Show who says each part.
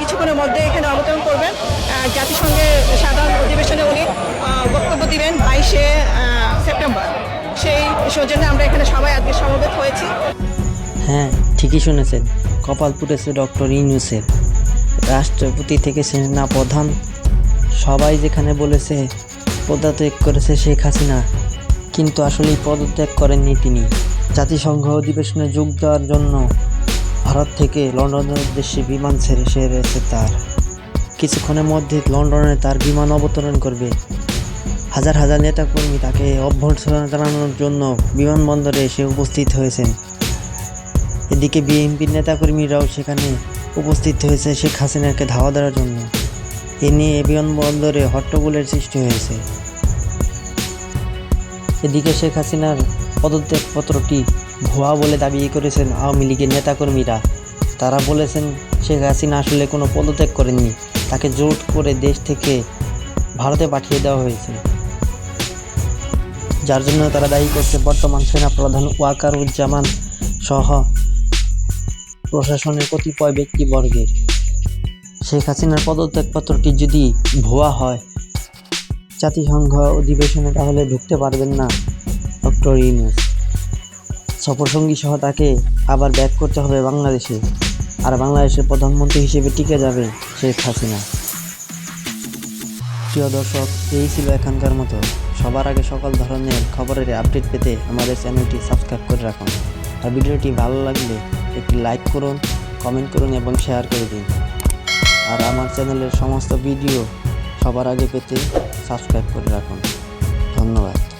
Speaker 1: কিছুক্ষণের মধ্যে এখানে অবতরণ করবেন। জাতিসংঘের সাধারণ অধিবেশনে উনি বক্তব্য দিবেন বাইশে সেপ্টেম্বর। সেই সৌজন্যে আমরা এখানে সবাই আজকে সমবেত হয়েছি।
Speaker 2: হ্যাঁ ঠিকই শুনেছেন। কপাল পুড়েছে ডক্টর ইউনুসের। রাষ্ট্রপতি থেকে সেনা প্রধান। সবাই যেখানে বলেছে, পদত্যাগ করেছে শেখ হাসিনা। কিন্তু আসলেই পদত্যাগ করেননি তিনি। জাতিসংঘ অধিবেশনে যোগ দেওয়ার জন্য ভারত থেকে লন্ডনের উদ্দেশ্যে বিমান ছেড়ে সে রয়েছে তার। কিছুক্ষণের মধ্যে লন্ডনে তার বিমান অবতরণ করবে। হাজার হাজার নেতাকর্মী তাকে অভ্যর্থনা জানানোর জন্য বিমানবন্দরে এসে উপস্থিত হয়েছেন। এদিকে বিএনপির নেতাকর্মীরাও সেখানে উপস্থিত হয়েছে শেখ হাসিনাকে ধাওয়া দেওয়ার জন্য। এ নিয়ে বিমানবন্দরে হট্টগোলের সৃষ্টি হয়েছে। এদিকে শেখ হাসিনার পদত্যাগপত্রটি ভুয়া বলে দাবি করেছেন আওয়ামী লীগের নেতাকর্মীরা। তারা বলেছেন, শেখ হাসিনা আসলে কোনো পদত্যাগ করেননি। তাকে জোট করে দেশ থেকে ভারতে পাঠিয়ে দেওয়া হয়েছে। যার জন্য তারা দায়ী করছে বর্তমান সেনা প্রধান ওয়াকারুজ্জামান সহ প্রশাসনের কতিপয় ব্যক্তিবর্গের। শেখ হাসিনার পদত্যাগপত্রটি যদি ভুয়া হয়, জাতিসংঘ অধিবেশনে তাহলে ঢুকতে পারবেন না ডক্টর ইউনুস। সফরসঙ্গী সহ তাকে আবার ব্যাক করতে হবে বাংলাদেশে। আর বাংলাদেশের প্রধানমন্ত্রী হিসেবে টিকে যাবে শেখ হাসিনা। প্রিয় দর্শক, এই ছিল এখানকার মতো। সবার আগে সকল ধরনের খবরের আপডেট পেতে আমাদের চ্যানেলটি সাবস্ক্রাইব করে রাখুন। আর ভিডিওটি ভালো লাগলে একটি লাইক করুন, কমেন্ট করুন এবং শেয়ার করে দিন। আর আমার চ্যানেলের সমস্ত ভিডিও সবার আগে পেতে সাবস্ক্রাইব করে রাখুন। ধন্যবাদ।